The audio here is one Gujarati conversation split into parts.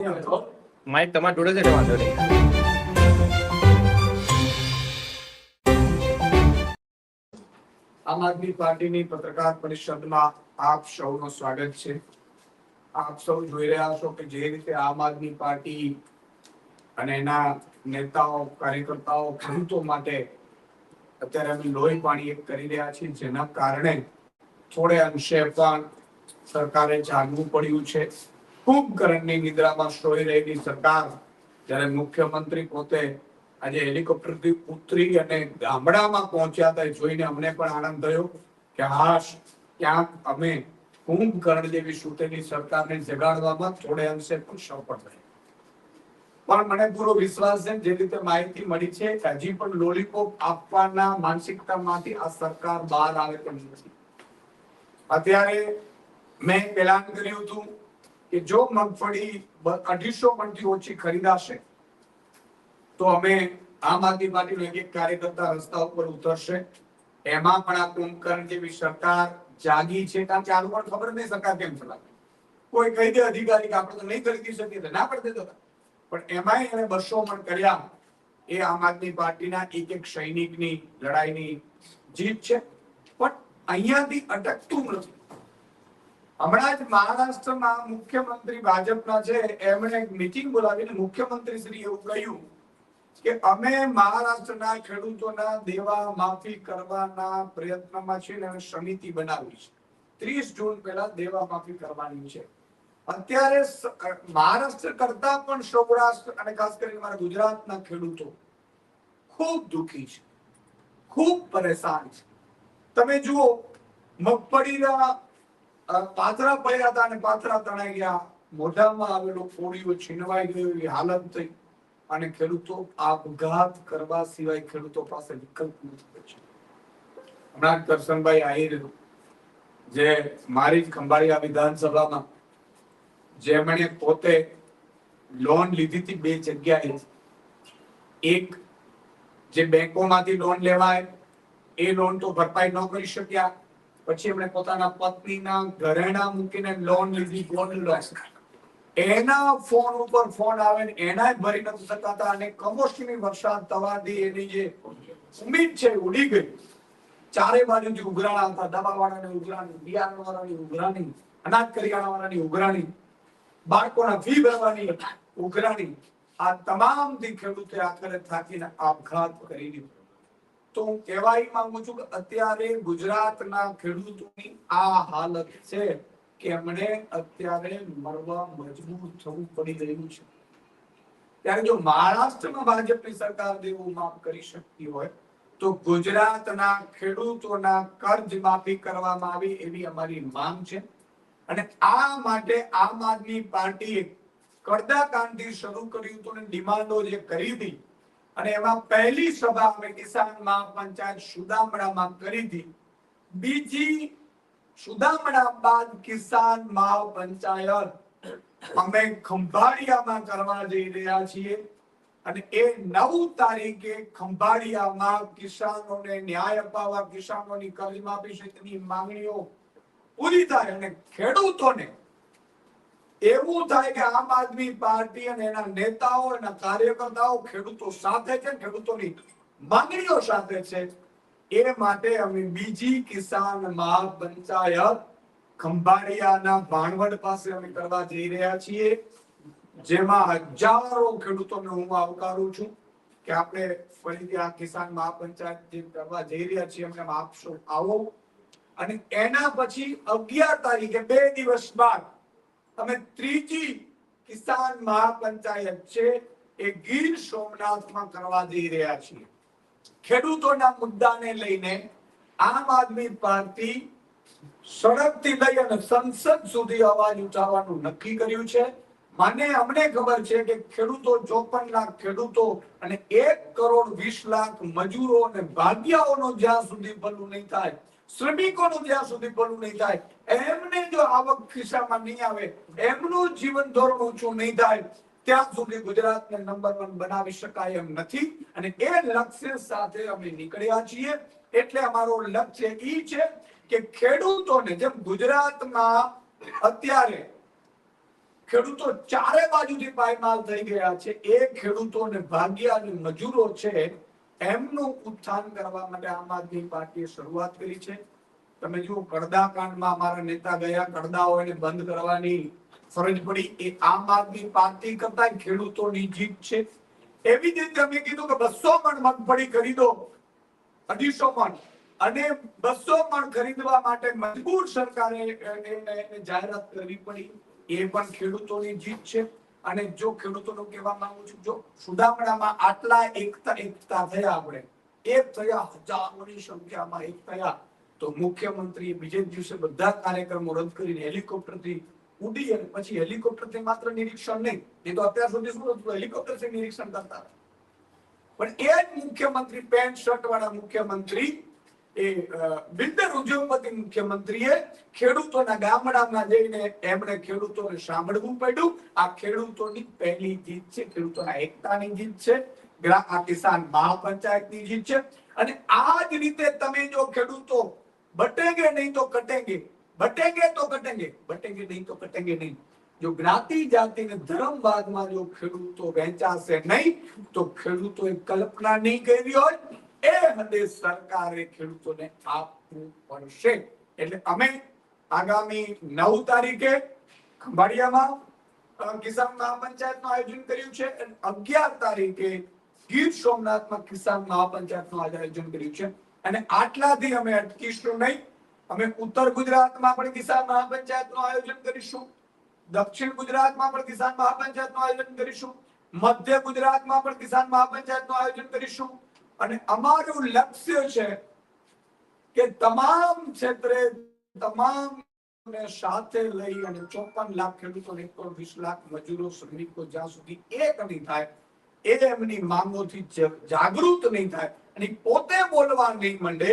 માઇક તમારા જોડે છે વાંધો નહીં. આમ આદમી પાર્ટીની પત્રકાર પરિષદમાં આપ સૌનું સ્વાગત છે. આપ સૌ જોઈ રહ્યા છો કે જે રીતે આમ આદમી પાર્ટી અને એના નેતાઓ, કાર્યકર્તાઓ, ખેડૂતો માટે અત્યારે અમે લોહી પાણી એક કરી રહ્યા છીએ, જેના કારણે થોડે અંશે પણ સરકારે જાગવું પડ્યું છે. ખૂબ કરણની નિદ્રામાં સોઈ રહેલી સરકાર. જ્યારે મુખ્યમંત્રી પોતે આજે હેલિકોપ્ટરથી ઉતરી અને ગામડામાં પહોંચ્યા હતા જોઈને અમને પણ આનંદ થયો કે હાશ, ક્યાંક અમે કુંભકર્ણ જેવી સુતેલી સરકારને જગાડવામાં થોડે અંશે પણ સફળ થયા. પણ મને પૂરો વિશ્વાસ છે જે રીતે માહિતી મળી છે હજી પણ લોલીપોપ આપવાના માનસિકતામાંથી આ સરકાર બહાર આવે તેમ નથી. અત્યારે મેં એલાન કર્યું હતું કે જો મગફળી અઢીસો મણથી ઓછી ખરીદાશે, તો અમે આમ આદમી પાર્ટીનો એક એક કાર્યકર્તા રસ્તા ઉપર ઉતરશે. એમાં પણ આ કુંભકર્ણ જેવી સરકાર જાગી છે, કારણ કે આનું પણ ખબર નહીં સરકાર કેમ ચલાવે. કોઈ કહી દે અધિકારી કે આપણે તો નહીં ખરીદી શકીએ તો ના પણ દેતો પણ એમાંય એને બસો મણ કર્યા એ આમ આદમી પાર્ટીના એક એક સૈનિકની લડાઈની જીત છે. પણ અહીંયાથી અટકતું નથી. હમણાં જ મહારાષ્ટ્રમાં મુખ્યમંત્રી ભાજપના છે, એમણે એક મિટિંગ બોલાવીને મુખ્યમંત્રી શ્રી એવું કહ્યું કે અમે મહારાષ્ટ્રના ખેડૂતોના દેવા માફી કરવાના પ્રયત્નમાં છે ને સમિતિ બનાવી છે. ત્રીસ જૂન પહેલા દેવા માફી કરવાની છે. અત્યારે મહારાષ્ટ્ર કરતા પણ સૌરાષ્ટ્ર અને ખાસ કરીને મારા ગુજરાતના ખેડૂતો ખૂબ દુખી છે. ખૂબ પરેશાન છે. તમે જુઓ, મગફળીના અ, પાથરા પડ્યા હતા અને પાતરા તણાઈ ગયા. મોઢામાં આવેલો ફોડીઓ છીનવાઈ ગયો એવી હાલત થઈ. અને ખેડૂતો આપઘાત કરવા સિવાય ખેડૂતો પાસે વિકલ્પ નથી બચ્યો. હમણાં કરશનભાઈ આહિર જે મારી જ ખંભાળિયા વિધાનસભામાં જેમણે પોતે લોન લીધી હતી બે જગ્યાએ એક જે બેંકોમાંથી લોન લેવાય એ લોન તો ભરપાઈ ન કરી શક્યા. પછી એમણે પોતાના પત્નીના ઘરેણા મૂકીને લોન લીધી ગોલ્ડ લોન એના ફોન ઉપર ફોન આવે ને એનાય ભરી નથી શકાતા અને કમોસમી વરસાદ થવાથી એની જે ઉમીદ છે ઉડી ગઈ. ચારે બાજુથી ઉઘરાણા હતા દવાવાળાની ઉઘરાણી બિયારણ વાળાની ઉઘરાણી, અનાજ કરિયાણા વાળાની ઉઘરાણી, બાળકોના ફી ભરવાની ઉઘરાણી, આ તમામથી ખેડૂતે આખરે થાકીને આપઘાત કરી દીધો. તો હું કહેવા માંગુ છું કે અત્યારે ગુજરાતના ખેડૂતોની આ હાલત છે કે એમણે અત્યારે મરવા મજબૂર થવું પડી રહ્યું છે. ત્યારે જો મહારાષ્ટ્રમાં ભાજપની સરકાર દેવું માફ કરી શકતી હોય, તો ગુજરાતના ખેડૂતોના કર્જ માફી કરવામાં આવી એવી અમારી માંગ છે. અને આ માટે આમ આદમી પાર્ટીએ કડદાકાંડથી શરૂ કર્યું અને ડિમાન્ડો જે કરી હતી અને એમાં પહેલી સભા અમે કિસાન મહાપંચાયત સુદામડામાં કરી હતી. બીજી સુદામડા બાદ કિસાન મહાપંચાયત અમે ખંભાળિયામાં કરવા જઈ રહ્યા છીએ અને એ નવ તારીખે ખંભાળિયામાં કિસાનોને ન્યાય અપાવવા, કિસાનોની કરજમાફી સહિતની માંગણીઓ પૂરી થાય અને ખેડૂતોને એવું થાય કે આમ આદમી પાર્ટી અને એના નેતાઓ એના કાર્યકર્તાઓ ખેડૂતો સાથે છે ખેડૂતોની માંગણીઓ સાથે છે, એ માટે અમે બીજી કિસાન મહાપંચાયત ખંભાળિયાના ભાણવડ પાસે અમે કરવા જઈ રહ્યા છીએ, જેમાં હજારો ખેડૂતોને હું આવકારું છું કે આપણે ફરીથી આ કિસાન મહાપંચાયત જે કરવા જઈ રહ્યા છીએ અમને આપશો આવો. અને એના પછી અગિયાર તારીખે બે દિવસ બાદ અમે ત્રીજી કિસાન મહાપંચાયત છે, એ ગીર સોમનાથમાં કરવા જઈ રહ્યા છીએ. ખેડૂતોના મુદ્દાને લઈને આમ આદમી પાર્ટી સડકથી લઈ અને સંસદ સુધી અવાજ ઉઠાવવાનું નક્કી કર્યું છે. મને અમને ખબર છે કે ખેડૂતો ચોપન લાખ ખેડૂતો અને એક કરોડ વીસ લાખ મજૂરો અને ભાગ્યાઓનો જ્યાં સુધી ભલું નહીં થાય શ્રમિકોનું જ્યાં સુધી ભલું નહીં થાય. એમને જો આવક ખિસ્સામાં નહીં આવે, એમનું જીવન ધોરણ ઊંચું નહીં થાય, ત્યાં સુધી ગુજરાતને નંબર વન બનાવી શકાય એમ નથી. અને એ લક્ષ્ય સાથે અમે નીકળ્યા છીએ. એટલે અમારો લક્ષ્ય એ છે કે ખેડૂતોને જેમ ગુજરાતમાં અત્યારે ખેડૂતો ચારે બાજુથી પાયમાલ થઈ ગયા છે, એ ખેડૂતોને ભાગ્ય મજૂરો છે એમનું ઉત્થાન કરવા માટે આમ આદમી પાર્ટીએ શરૂઆત કરી છે. તમે જુઓ કડદા કાંડમાં અમારા નેતા ગયા કડદાઓને બંધ કરવાની ફરજ પડી. એ આમ આદમી પાર્ટી કરતા ખેડૂતોની જીત છે. એવી જ રીતે અમે કીધું કે બસો મણ મગફળી ખરીદો. અઢીસો મણ. અને બસો મણ ખરીદવા માટે મજબૂર સરકારે એને- એને જાહેરાત કરવી પડી. એ પણ ખેડૂતોની જીત છે. અને જો ખેડૂતોનું કહેવા માંગુ છું, જો સુદામડામાં આટલા એકતા એકતા થયા આપણે, એક થયા હજારોની સંખ્યામાં એક થયા, તો મુખ્યમંત્રી બીજે દિવસે બધા કાર્યક્રમો રદ કરીને હેલિકોપ્ટરથી ઉડી અને પછી હેલિકોપ્ટરથી માત્ર નિરીક્ષણ નહીં, એ તો અત્યાર સુધી શું હતું? હેલિકોપ્ટરથી નિરીક્ષણ કરતા પણ એ જ મુખ્યમંત્રી, પેન્ટ શર્ટ વાળા મુખ્યમંત્રી એ બિલ્ડર ઉદ્યોગપતિ મુખ્યમંત્રીએ ખેડૂતોના ગામડામાં જઈને એમણે ખેડૂતોને સાંભળવું પડ્યું. આ ખેડૂતોની પહેલી જીત છે, ખેડૂતોના એકતાની જીત છે આ કિસાન મહાપંચાયતની જીત છે. અને આ જ રીતે તમે જો ખેડૂતો બટેગે નહીં તો કટેંગે, બટેગે તો કટેંગે, બટેગે નહીં તો કટેંગે નહીં. જો જ્ઞાતિ, જાતિ ને ધર્મવાદમાં જો ખેડૂતો વહેંચાશે નહીં, તો ખેડૂતોએ કલ્પના નહીં કરી હોય. એ હદે સરકારે ખેડૂતોને આપવું પડશે. એટલે અમે આગામી નવ તારીખે ખંભાળિયામાં કિસાન મહાપંચાયતનું આયોજન કર્યું છે અને અગિયાર તારીખે ગીર સોમનાથમાં કિસાન મહાપંચાયતનું આયોજન કર્યું છે. અને આટલાથી અમે અટકીશું નહીં. અમે ઉત્તર ગુજરાતમાં પણ કિસાન મહાપંચાયતનું આયોજન કરીશું. દક્ષિણ ગુજરાતમાં પણ કિસાન મહાપંચાયતનું આયોજન કરીશું. મધ્ય ગુજરાતમાં પણ કિસાન મહાપંચાયતનું આયોજન કરીશું. અને અમારું લક્ષ્ય છે કે તમામ ક્ષેત્રે તમામ ને સાથે લઈ અને ચોપન લાખ ખેડૂતો એક કરોડ વીસ લાખ મજૂરો, શ્રમિકો જ્યાં સુધી એક નહીં થાય, એ એમની માંગોથી જાગૃત નહીં થાય અને પોતે બોલવા નહીં માંડે,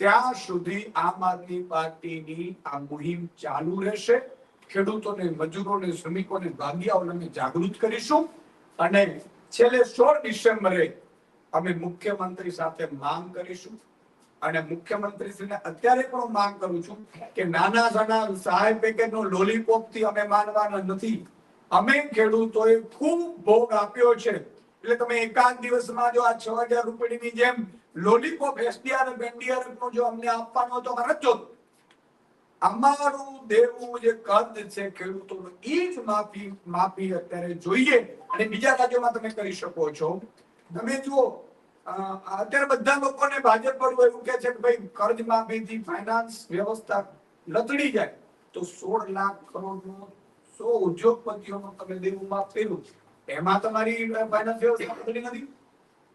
ત્યાં સુધી આમ આદમી પાર્ટીની આ મુહિમ ચાલુ રહેશે. ખેડૂતોને, મજૂરોને, શ્રમિકોને ભાગીયાઓને જાગૃત કરીશું. અને છેલ્લે સોળ ડિસેમ્બરે અમે મુખ્યમંત્રી સાથે માંગ કરીશું અને મુખ્યમંત્રીશ્રીને અત્યારે પણ માંગ કરું છું કે નાના નાના સહાય પેકેજનો લોલીપોપથી અમે માનવાના નથી. અમે ખેડૂતોએ ખૂબ ભોગ આપ્યો છે. એટલે તમે એકાદ દિવસમાં જો આ છ હજાર રૂપિયાની જેમ લોલીપોપ એસડીઆરએફ એનડીઆરએફ નો જો અમને આપવાનો હતો અમારે અમારું દેવું જે કદ છે ખેડૂતોનું, એ જ માફી માફી અત્યારે જોઈએ. અને બીજા રાજ્યોમાં તમે કરી શકો છો. તમે જુઓ અત્યારે બધા લોકોને ભાજપ પર એવું કે છે કે ભાઈ કર્જ માફીથી ફાઇનાન્સ વ્યવસ્થા લથડી જાય. તો સોળ લાખ કરોડનું સો ઉદ્યોગપતિઓનું તમે દેવું માફ કર્યું. એમાં તમારી ફાઇનાન્સ વ્યવસ્થા લથડી નથી.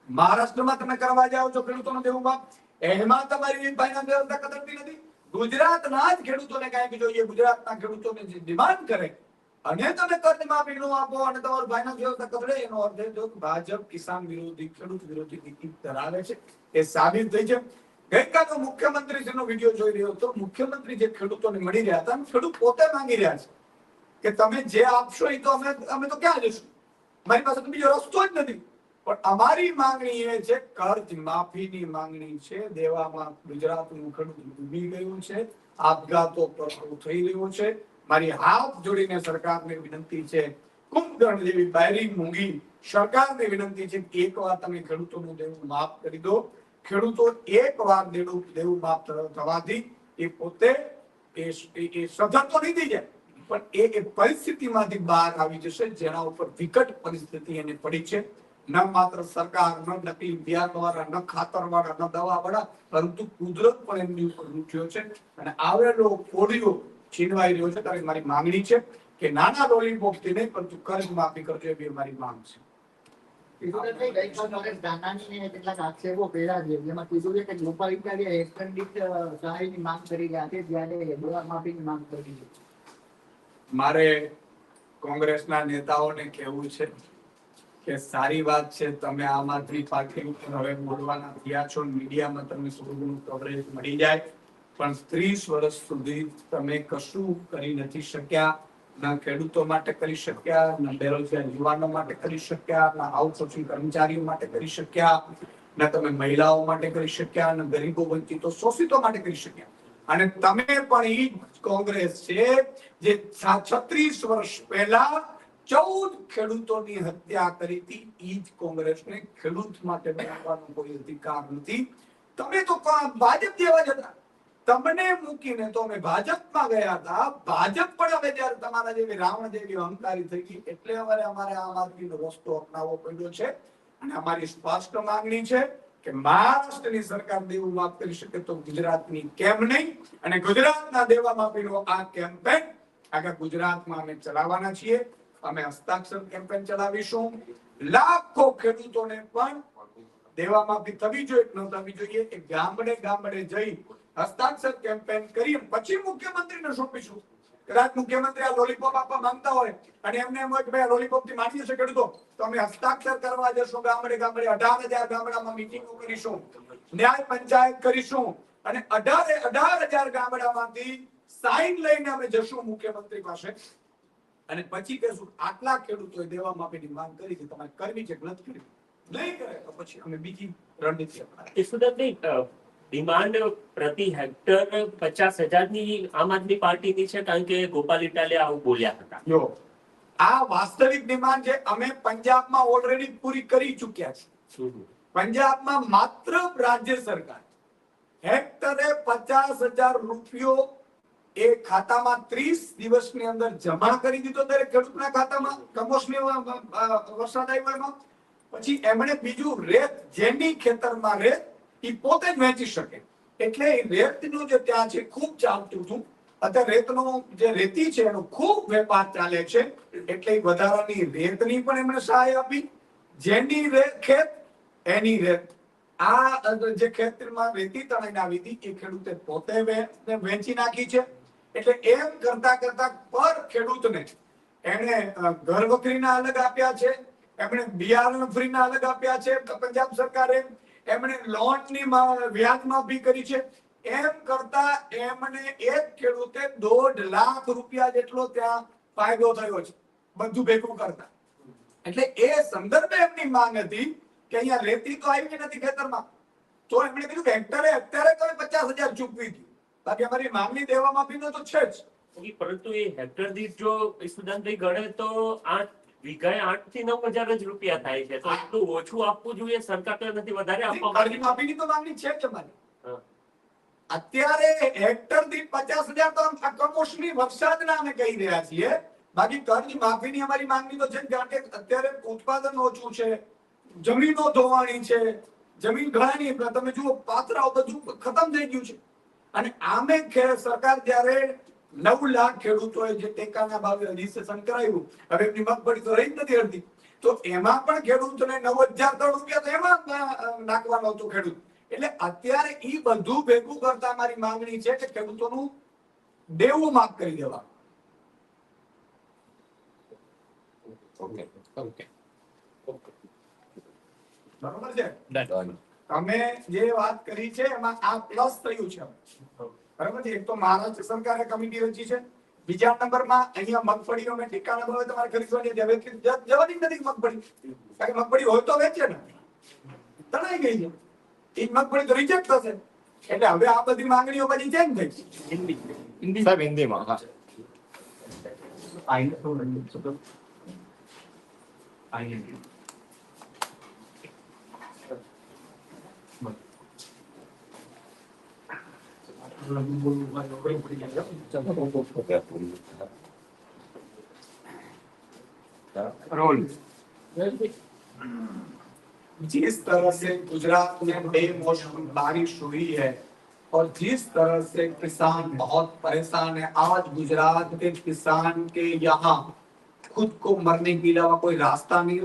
મહારાષ્ટ્રમાં તમે કરવા જાઓ છો ખેડૂતોનો દેવું માફ. એમાં તમારી ફાઇનાન્સ વ્યવસ્થા કતરતી નથી. ગુજરાતના જ ખેડૂતોને કાંઈક જોઈએ. ગુજરાતના ખેડૂતોને જે ડિમાન્ડ કરે અને તમે કર્જ માફી નો આપો અને તમારું ફાઇનાન્સ વ્યવસ્થા કતરે એનો અર્થ એ ભાજપ કિસાન વિરોધી, ખેડૂત વિરોધી નીતિ ધરાવે છે. એ સાબિત થઈ છે ગઈકાલે મુખ્યમંત્રી જેનો વીડિયો જોઈ રહ્યો હતો. મુખ્યમંત્રી જે ખેડૂતોને મળી રહ્યા હતા ખેડૂત પોતે માંગી રહ્યા છે કે તમે જે આપશો એ તો અમે અમે તો ક્યાં જશું? મારી પાસે તો બીજો રસ્તો જ નથી. પણ અમારી માંગણી એ છે કર્જ માફીની માંગણી છે. દેવામાં ગુજરાતનું ખેડૂત ડૂબી ગયું છે. આપઘાતો પર થઈ રહ્યો છે. મારી હાથ જોડીને સરકારને વિનંતી છે, કુંભકર્ણ જેવી બાયરી મૂંગી સરકારને વિનંતી છે કે એકવાર તમે ખેડૂતોનું દેવું માફ કરી દો. ખેડૂતો એકવાર દેવું દેવું માફ થવાથી એ પોતે એ સજા તો નહીં થઈ જાય, પણ એ પરિસ્થિતિમાંથી બહાર આવી જશે જેના ઉપર વિકટ પરિસ્થિતિ એને પડી છે. ન માત્ર સરકાર, ન નકલી બિયારણ વાળા ન ખાતર વાળા, ન દવા વાળા, પરંતુ કુદરત પણ એમની ઉપર રૂઠ્યો છે. અને આવેલો કોડિયો છીનવાઈ રહ્યો છે. ત્યારે મારી માંગણી છે કે નાના લોલીપોપથી નહીં પરંતુ કર્જ માફી કરજો એવી મારી માંગ છે. મારે કોંગ્રેસના નેતાઓને કહેવું છે કે સારી વાત છે તમે આમાં ઉપર હવે બોલવાના થયા છો મીડિયામાં તમને થોડું ઘણું કવરેજ મળી જાય. પણ ત્રીસ વર્ષ સુધી તમે કશું કરી નથી શક્યા. ના ખેડૂતો માટે કરી શક્યા, ના બેરોજગાર યુવાનો માટે કરી શક્યા, ના આઉટસોર્સિંગ કર્મચારીઓ માટે કરી શક્યા, ના તમે મહિલાઓ માટે કરી શક્યા, ના ગરીબો વંચિતો શોષિતો માટે કરી શક્યા. અને તમે પણ ઈ કોંગ્રેસ છે જે છત્રીસ વર્ષ પહેલા ચૌદ ખેડૂતોની હત્યા કરી હતી. ઈ જ કોંગ્રેસને ખેડૂત માટે બનાવવાનો કોઈ અધિકાર નથી. તમે તો ભાજપ જેવા જ હતા. તમને મૂકીને તો અમે ભાજપમાં ગયા હતા. ભાજપ પણ હવે જયારે તમારા જેવી રાવણ જેવી અહંકારી થઈ ગઈ એટલે હવે અમારે આમ આદમીનો રસ્તો અપનાવવો પડ્યો છે. અને અમારી સ્પષ્ટ માંગણી છે કે મહારાષ્ટ્રની સરકાર દેવું માફ કરી શકે તો ગુજરાતની કેમ નહીં? અને ગુજરાતના દેવા માફીનો આ કેમ્પેન આગળ ગુજરાતમાં અમે ચલાવવાના છીએ. અમે હસ્તાક્ષર કેમ્પેન ચલાવીશું. લાખો ખેડૂતોને પણ દેવા માફી થવી જોઈએ ન થવી જોઈએ કે ગામડે ગામડે જઈ હસ્તાક્ષર કેમ્પેન કરી પછી મુખ્યમંત્રીને સોંપીશું. કદાચ મુખ્યમંત્રી આ લોલીપોપ આપવા માંગતા હોય અને એમને એમ હોય કે ભાઈ લોલીપોપથી માની જશે ખેડૂતો, તો અમે હસ્તાક્ષર કરવા જશું ગામડે ગામડે અઢાર હજાર ગામડામાં મિટિંગો કરીશું. ન્યાય પંચાયત કરીશું અને અઢારે અઢાર હજાર ગામડામાંથી સાઈન લઈને અમે જશું મુખ્યમંત્રી પાસે. અને પછી કહેશું આટલા ખેડૂતોએ દેવા માફીની માંગ કરી છે, તમારે કરવી છે નથી કરવી નહીં કરે તો પછી અમે બીજી રણનીતિ અપનાવીએ. ડિમાન્ડ પ્રતિ હેક્ટર પચાસ હજારની આમ આદમી પાર્ટીની છે કારણ કે ગોપાલ ઇટાલિયા આવું બોલ્યા હતા. જો આ વાસ્તવિક ડિમાન્ડ છે અમે પંજાબમાં ઓલરેડી પૂરી કરી ચૂક્યા છે? પંજાબમાં માત્ર રાજ્ય સરકાર હેક્ટરે પચાસ હજાર રૂપિયો એ ખાતામાં ત્રીસ દિવસની અંદર જમા કરી દીધો દરેક ખેડૂતના ખાતામાં કમોસમી વરસાદ આવ્યો એમાં. પછી એમણે બીજું રેત જેની ખેતરમાં રેત એ પોતે જ શકે. એટલે રેતનું જે ત્યાં છે, ખૂબ ચાલતું હતું. અત્યારે રેતનો જે રેતી છે, એનો ખૂબ વેપાર ચાલે છે. એટલે વધારાની રેતની પણ એમણે સહાય આપી. જેની રેત ખેત, એની રેત આ જે ખેતરમાં રેતી તણાઈને આવી હતી, એ ખેડૂતે પોતે વેચી નાખી છે. એટલે એમ કરતા કરતા પર ખેડૂતને એણે ઘર વખરીના અલગ આપ્યા છે. એમણે બિયારણ ફ્રીના અલગ આપ્યા છે. પંજાબ સરકારે એમણે લોનની વ્યાજ માફી કરી છે. એમ કરતા એમણે એક ખેડૂતે દોઢ લાખ રૂપિયા જેટલો ત્યાં ફાયદો થયો છે, બધું ભેગું કરતા. એટલે એ સંદર્ભે એમની માંગ હતી કે અહીંયા રેતી તો આવી નથી ખેતરમાં? તો એમણે કીધું કે હેક્ટરે અત્યારે તો પચાસ હજાર ચૂકવી હતી બાકી અમારી માંગણી દેવા માફીનો તો છે જ. પરંતુ એ હેક્ટર દીઠ જો ગણે તો આઠ વીઘાએ આઠથી નવ હજાર જ રૂપિયા થાય છે. તો એટલું ઓછું આપવું જોઈએ સરકાર તો નથી વધારે આપવા માંગી. માફીની તો માંગણી છે જ અમારી અત્યારે હેક્ટર દીઠ પચાસ હજાર તો કમોસમી વરસાદના અમે કહી રહ્યા છીએ. બાકી કર્જ માફીની અમારી માંગણી તો છે કારણ કે અત્યારે ઉત્પાદન ઓછું છે જમીનો ધોવાણી છે જમીન ઘણાની તમે જુઓ પાત્રાઓ બધું ખતમ થઈ ગયું છે. અને આમે સરકાર જ્યારે નવ લાખ ખેડૂતોએ જે ટેકાના ભાવે રજીસ્ટ્રેશન કરાવ્યું હવે એમની મગફળી તો રહી જ નથી અડધી તો એમાં પણ ખેડૂતને નવ હજાર ત્રણ રૂપિયા તો એમાં નાખવાનો હતો ખેડૂત. એટલે અત્યારે એ બધું ભેગું કરતા મારી માંગણી છે કે ખેડૂતોનું દેવું માફ કરી દેવા બરોબર છે? તમે જે વાત કરી છે એમાં આ પ્લસ થયું છે. બરાબર છે? એક તો મહારાષ્ટ્ર સરકારે કમિટી રચી છે. બીજા નંબરમાં અહીંયા મગફળીઓ મેં ઠેકાણા ભાવે તમારે ખરીદવાની છે. હવે જવાની નથી મગફળી. કારણ કે મગફળી હોય તો વેચે ને. તણાઈ ગઈ છે. એ મગફળી તો રિજેક્ટ થશે. એટલે હવે આ બધી માંગણીઓ પછી ચેન્જ થઈ સાહેબ હિન્દીમાં હા. जिस तरह से गुजरात में बेमौसम बारिश हुई है और जिस तरह से किसान बहुत परेशान है, आज गुजरात के किसान के यहाँ खुद को मरने के अलावा कोई रास्ता नहीं